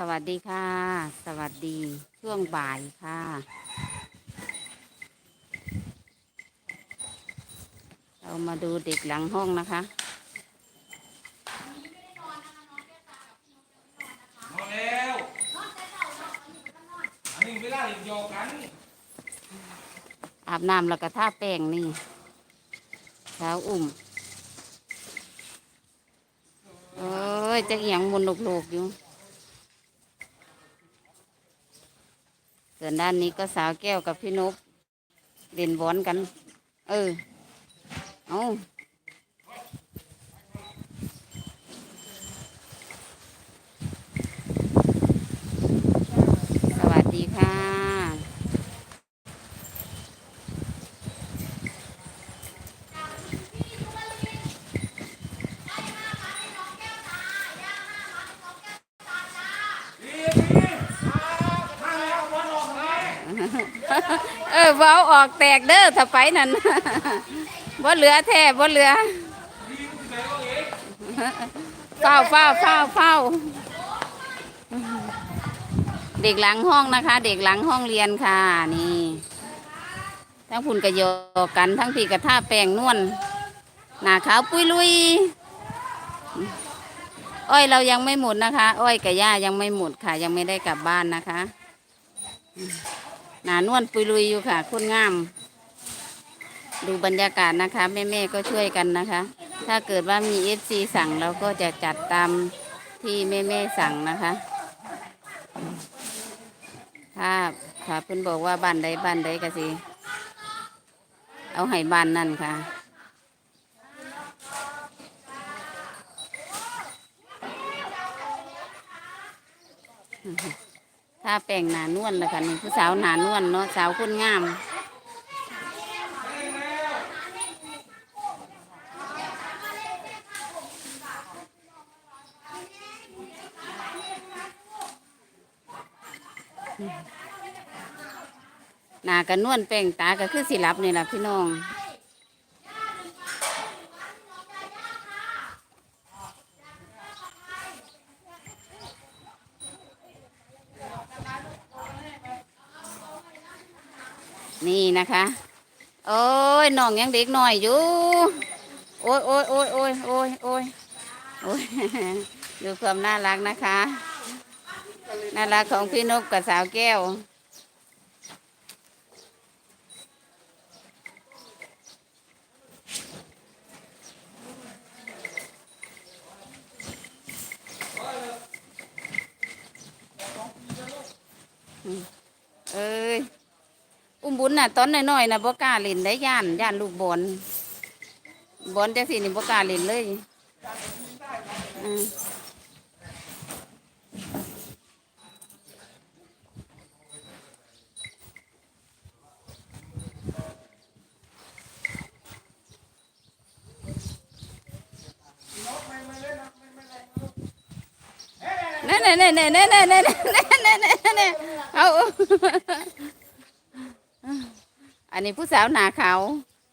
สวัสดีค่ะ สวัสดีช่วงบ่ายค่ะ เรามาดูเด็กหลังห้องนะคะนอนแล้วอันนี้เวลาเห็นโยกัน อาบน้ำแล้วก็ทาแป้งนี่เช้าอุ่มเอ้ยจะเอียงมุนโลกๆอยู่ ส่วนด้านนี้ก็สาวแก้วกับพี่นบเด่นบอลกัน เออ เอาสวัสดีค่ะ เออเว้าออกแตกเด้อถ้าไปนั่นบ่เหลือแท้บ่เหลือเฝ้าเฝ้าเฝ้าเฝ้าเด็กหลังห้องนะคะ เด็กหลังห้องเรียนค่ะนี่ ทั้งพุ่นกระโยกกันทั้งพี่กระท่าแป้งนวลหน้าขาวปุยลุย อ้อยเรายังไม่หมดนะคะ อ้อยกับย่ายังไม่หมดค่ะ ยังไม่ได้กลับบ้านนะคะ หนานวลปุยลุยอยู่ค่ะคุณงาม ดูบรรยากาศนะคะ แม่ๆก็ช่วยกันนะคะ ถ้าเกิดว่ามีเอฟซีสั่งเราก็จะจัดตามที่แม่ๆสั่งนะคะถ้าถ้าเพื่อนบอกว่าบ้านใดบ้านใดก็สิ เอาให้บ้านนั่นค่ะ ถ้าแป้งหนานวลเลยค่ะนี่ผู้สาวหนานวลเนาะสาวคนงามหนากันนวลแป้งตาก็คือสิรับนี่แหละพี่น้อง นี่นะคะ โอ้ยน้องยังเด็กหน่อยอยู่ โอ้ยโอ้ยโอ้ยโอ้ยโอ้ยโอ้ยโอ้ยดูความน่ารักนะคะ น่ารักของพี่นกกับสาวแก้ว เอ้ย อุ้มบุญน่ะ ตอนน้อยๆนะบ่กล้าเล่นได้ย่านย่านลูกบอลบอลจังสินี่บ่กล้าเล่นเลยอืมเน่เน่เน่เน่เน่เน่เน่เน่เน่เน่เน่เอา อันนี้ผู้สาวหนาขาว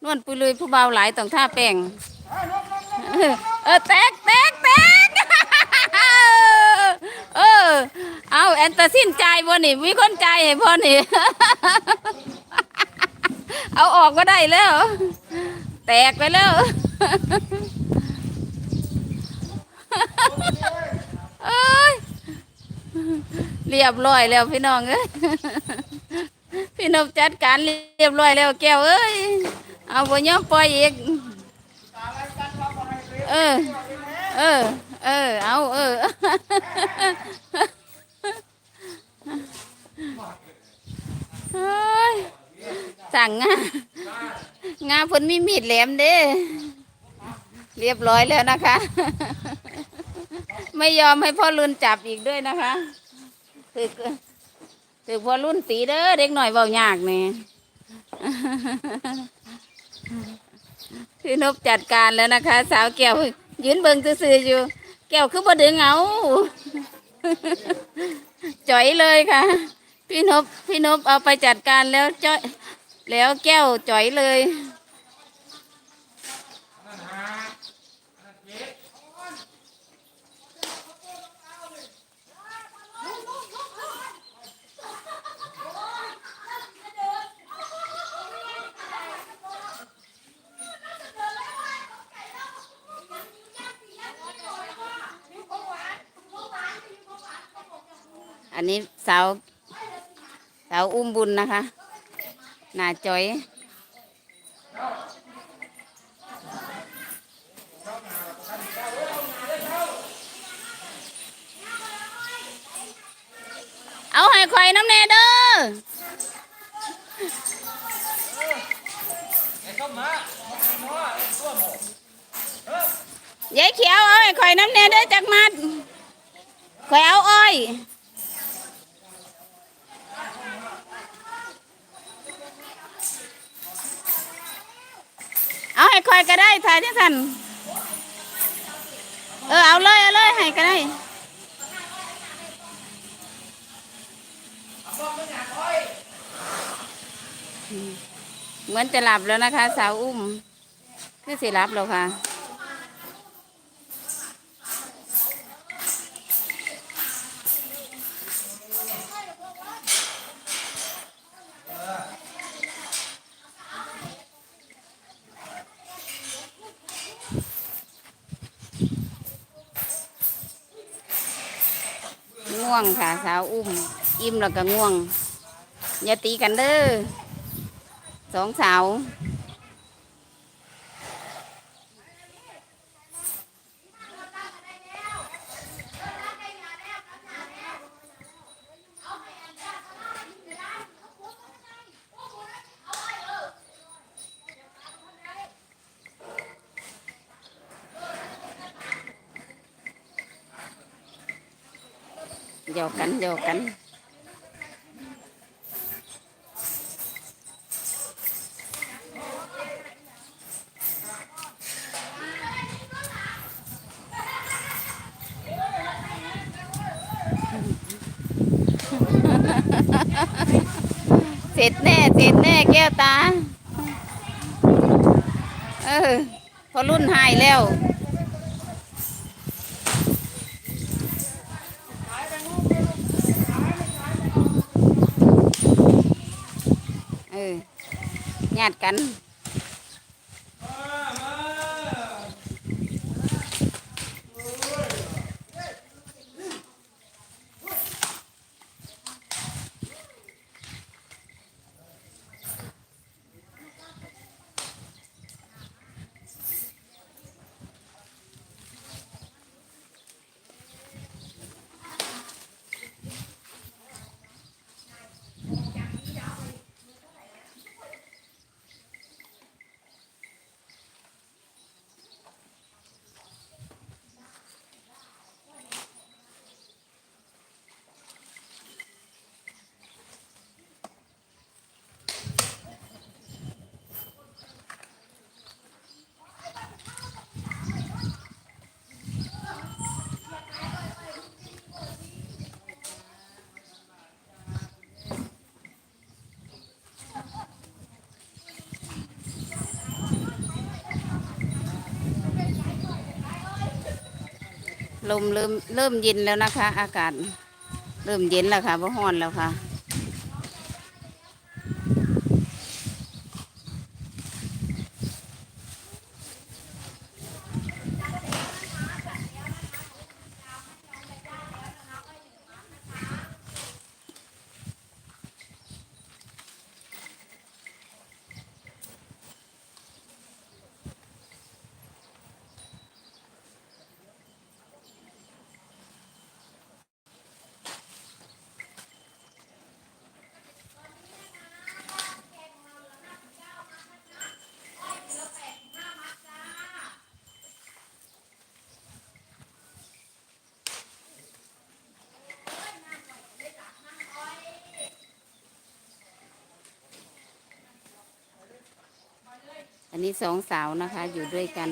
นวลปุยลุยผู้เบาหลายต้องท่าแป้งเออแตกแตกแตกเออ เอาแอนตาซินใจบ่นี่มีคนใจให้พ่อนี่เอาออกก็ได้แล้ว แตกไปแล้วเอ้ยเรียบร้อยแล้วพี่น้องเอ้ย พี่นบจัดการเรียบร้อยแล้วแก้วเอ้ยเอาบ่ยอมปล่อยอีกเออ เออ เออ เอาเออสั่งงางาพิ่นมีมีดแหลมเด้เรียบร้อยแล้วนะคะ ไม่ยอมให้พ่อรุนจับอีกด้วยนะคะคือ ถือพอรุ่นตีเด้อเด็กหน่อยเบายากนี่พี่นบจัดการแล้วนะคะ สาวแก้วยืนเบิงซื่ออยู่ แก้วคือบ่ดึงเอาจ่อยเลยค่ะ พี่นบพี่นบเอาไปจัดการแล้วจ้อย แล้วแก้วจ่อยเลย นั่นฮะนั่นเจ็ด อันนี้สาวสาวอุ้มบุญนะคะหน้าจอยเอาให้ไข่น้ำแน่เด้อไอ้ต้มมาไอ้หม้อไอ้ตัวหมูยายเขียวเอาให้ข่อยน้ำแน่เด้อจักมัดข่อยเอาอ้อย เอา ให้คอยก็ได้ถ่ายที่สันเออเอาเลยเอาเลยให้ก็ได้เหมือนจะหลับแล้วนะคะ สาวอุ้ม คือสิหลับแล้วค่ะ ง่วงค่ะ สาวอุ้ม อิ่มแล้วก็ง่วง อย่าตีกันเด้อสองสาว ยอกัน เสร็จแน่ เสร็จแน่แก้วตา เออ พอรุ่นหายแล้ว เออ ญาติกัน ลมเริ่มเริ่มเย็นแล้วนะคะ อากาศ เริ่มเย็นแล้วค่ะเพราะห้อนแล้วค่ะ อันนี้สองสาวนะคะอยู่ด้วยกัน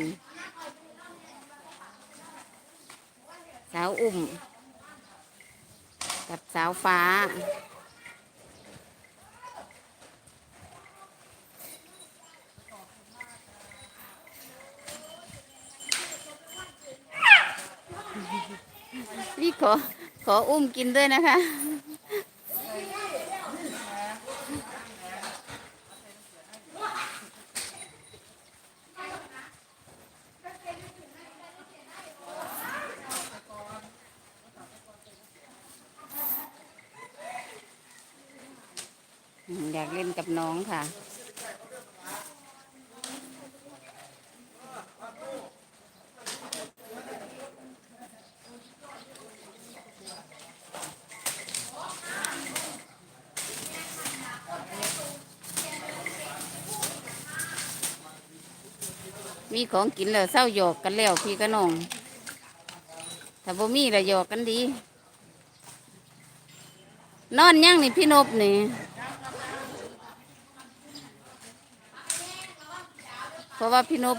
สาวอุ้มกับสาวฟ้านี่ขอขออุ้มกินด้วยนะคะ อยากเล่นกับน้องค่ะ มีของกินแล้วเศร้าหยอกกันแล้วพี่กับน้องถ้าบ่มีละหยอกกันดี นอนยังนี่พี่นบนี่ เพ ราะว่าพี่นบ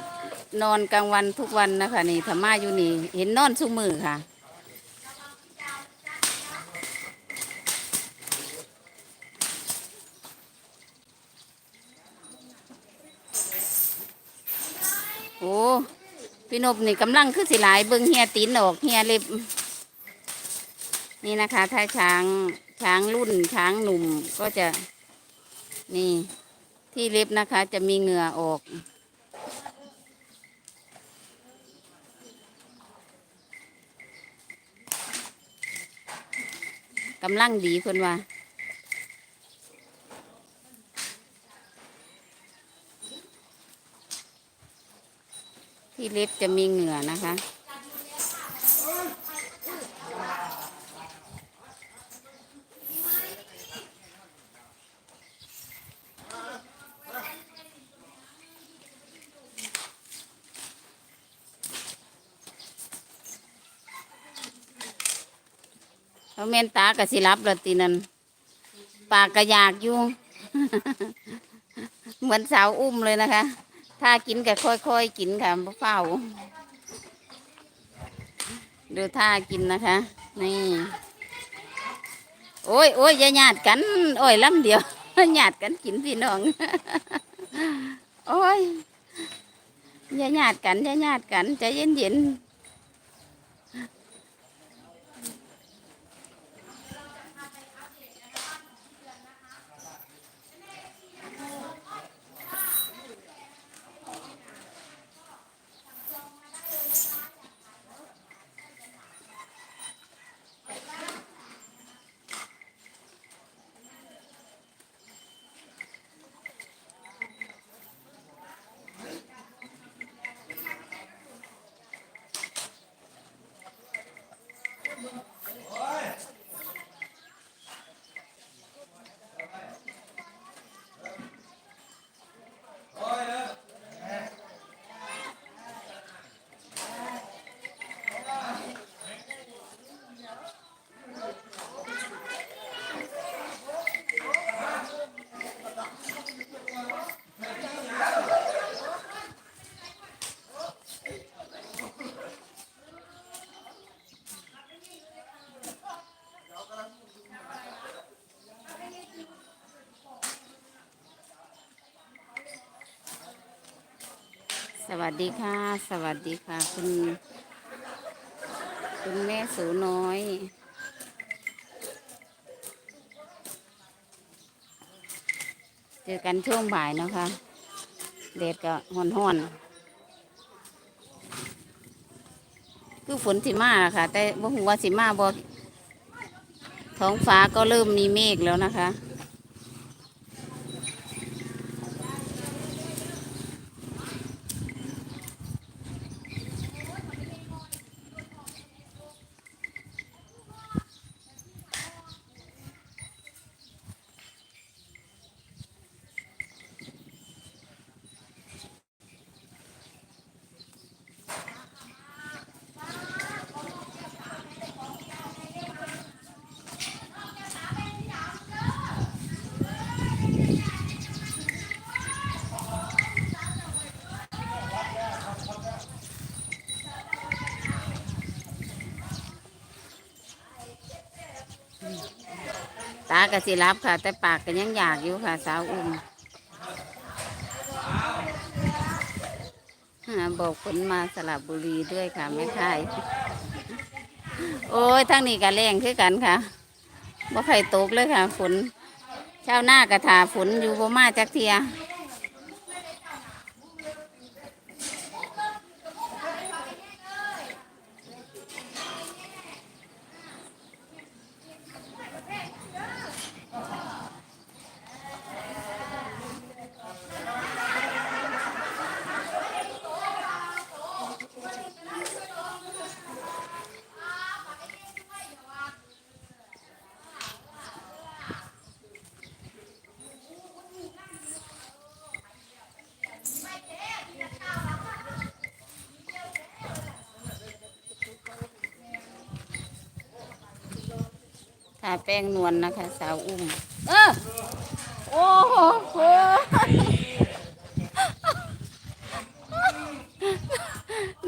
นอนกลางวันทุกวันนะคะนี่ธรรมาอยู่นี่ เห็นนอนสุมือค่ะ โอ้พี่นบนี่กำลังคือสิหลายเบิ่งเฮียตีนออกเฮียเล็บ นี่นะคะถ้าช้างช้างรุ่นช้างหนุ่มก็จะนี่ที่เล็บนะคะ จะมีเหงื่อออก กำลังดีเพิ่นว่าที่เล็บจะมีเหงื่อนะคะ เขาเมนตากะสิรับละตีนันปากกระยากอยู่ เหมือนสาวอุ้มเลยนะคะ ถ้ากินก็ค่อยๆกินค่ะเฝ้าดูท่ากินนะคะ นี่ โอ้ยโอ้ยอย่าหยาดกัน โอ้ยลำเดียวหยาดกันกินพี่น้อง โอ้ยอย่าหยาดกันอย่าหยาดกันใจเย็นเย็นๆ วัสดีค่ะ สวัสดีค่ะ คุณคุณแม่สูน้อย เจอกันช่วงบ่ายนะคะแดดก็ห่อนๆคือฝนสิมาค่ะ แต่บ่ฮู้ว่าสิมาบ่ท้องฟ้าก็เริ่มมีเมฆแล้วนะคะ ตากะสิรับค่ะ แต่ปากก็ยังอยากอยู่ค่ะ สาวอุ้มบอกฝนมาสลับบุรีด้วยค่ะแม่ค่ายโอ้ยทั้งนี้กะแรงคือกันค่ะบ่ใครตกเลยค่ะฝนเช้าหน้ากระถาฝนอยู่บ่มาจักเทีย ทาแป้งนวลนนะคะ สาวอุ้ม เออ โอ้โห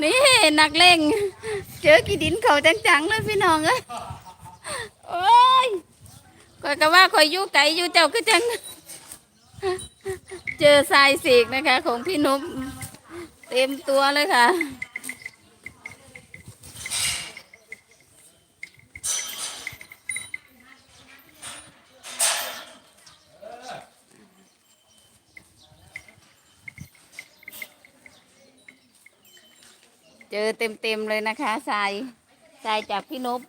นี่นักเลงเจอกี่ดินเขาจังๆเลยพี่น้องเอ้ยโอ้ยคอยก็ว่าคอยยู่ไก่ยู่เจ้าก็จัง เจอทรายสีกนะคะ ของพี่นุ๊กเต็มตัวเลยค่ะ เจอเต็มๆเลยนะคะทรายทรายจากพี่นบ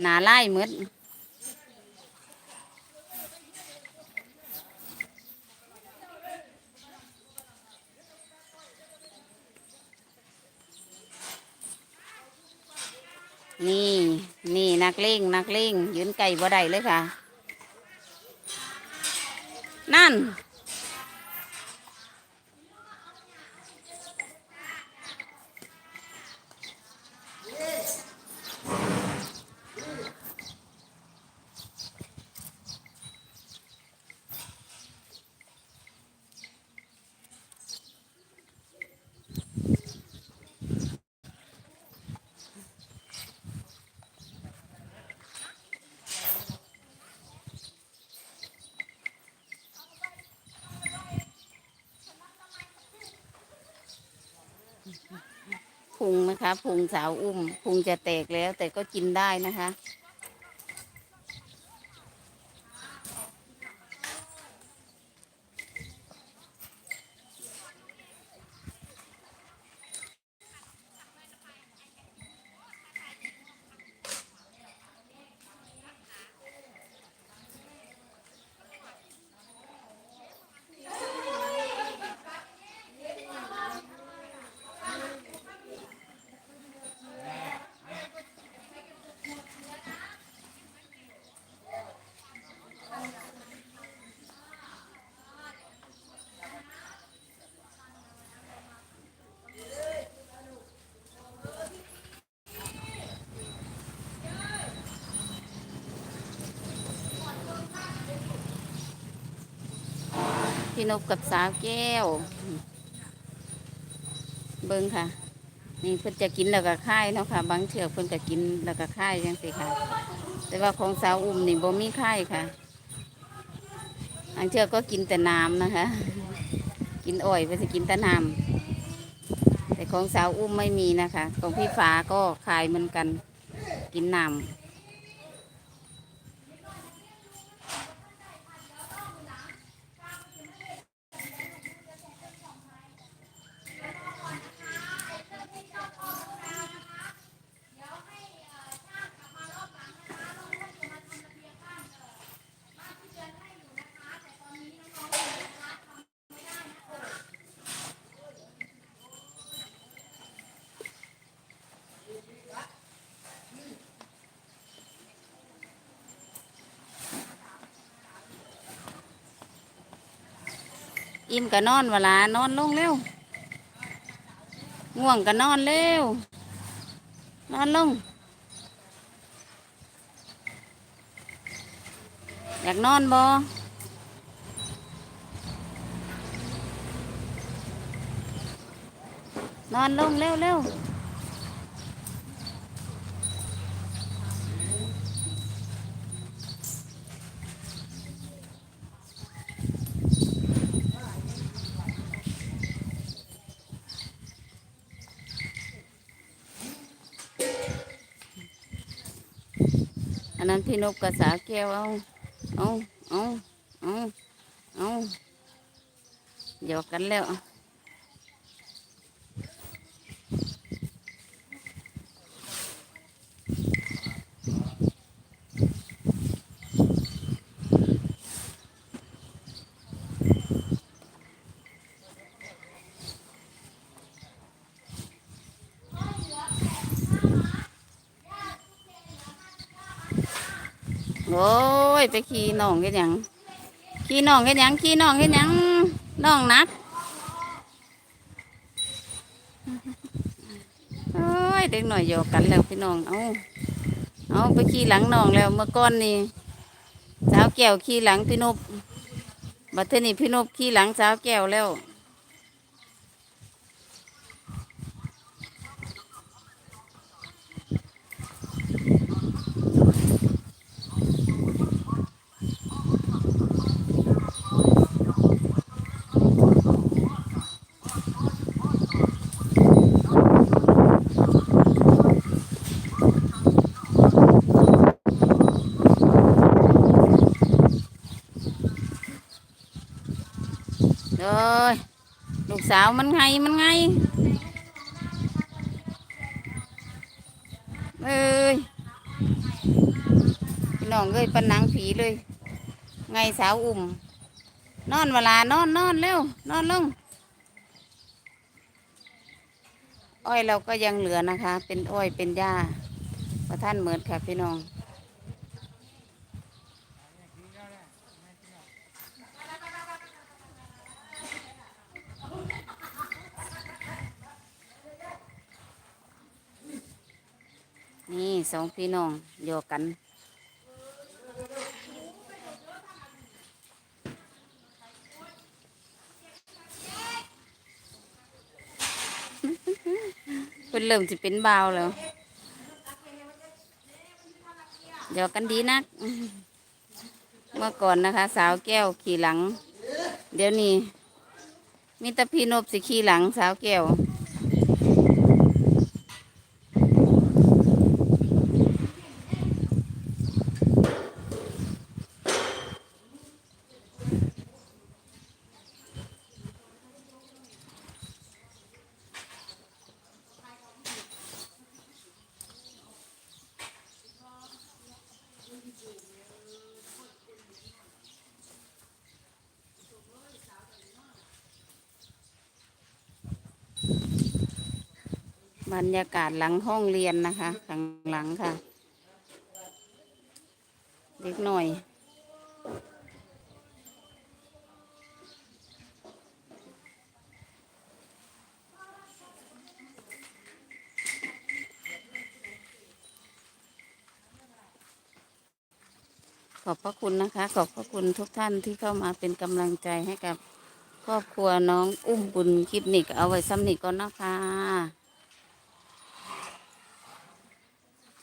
หนาไล่หมืดนี่ นี่นั กเลงนักเลงยืนไก่บ่ได้เลยค่ะ นั่น พุง นะคะพุงสาวอุ้มพุงจะแตกแล้วแต่ก็กินได้นะคะ พี่นบกับสาวแก้ว เบิ้งค่ะ นี่เพิ่นจะกินแล้วก็ค่ายเนาะค่ะ บางเชือกเพิ่นก็กินแล้วก็ค่ายจังสิค่ะ แต่ว่าของสาวอุ้มนี่บ่มีค่ายค่ะบางเชือกก็กินแต่น้ำนะคะ กินอ้อยเพิ่นจะกินแต่น้ำแต่ของสาวอุ้มไม่มีนะคะ ของพี่ฟ้าก็คายเหมือนกัน กินน้ำ อิ่มก็นอนเวลานอนลงเร็วง่วงก็นอนเร็วนอนลง อยากนอนบ่นอนลงเร็วเร็ว นั้นพี่นกกระสาแก้วเอาเอาเอาเอาเอาหยอกกันแล้ว โอ้ ยไปขี่น้องกันยังขี่น้องเฮ็ดหยังขี่น้องเฮ็ดหยังน้องนักโอ้ยเด็กหน่อยหยอกกันแล้วพี่น้องเอาเอาไปขี่หลังน้องแล้วเมื่อก่อนนี่สาวแก้วขี่หลังพี่นบบัดเทนี่พี่นบขี่หลังสาวแก้วแล้ว เอ้ยลูกสาวมันไงมันไงเอ้ยพี่น้องเอ้ยปันหนังผีเลย ไงสาวอุ่ม นอนเวลานอนนอนเร็วนอนลงอ้อยเราก็ยังเหลือนะคะ เป็นอ้อยเป็นหญ้าประท่านเหมือนค่ะพี่น้อง นี่สองพี่น้องโยกกัน เป็นเริ่มจะเป็นเบาแล้วโยกกันดีนัก เมื่อก่อนนะคะ สาวแก้วขี่หลัง เดี๋ยวนี้มีต่พี่นบสิขี่หลังสาวแก้ว บรรยากาศหลังห้องเรียนนะคะข้างหลังค่ะ เด็กหน่อย ขอบพระคุณนะคะ ขอบพระคุณทุกท่านที่เข้ามาเป็นกำลังใจให้กับครอบครัวน้องอุ้มบุญคลิปนิกเอาไว้ซ้ำนิกก่อนนะคะ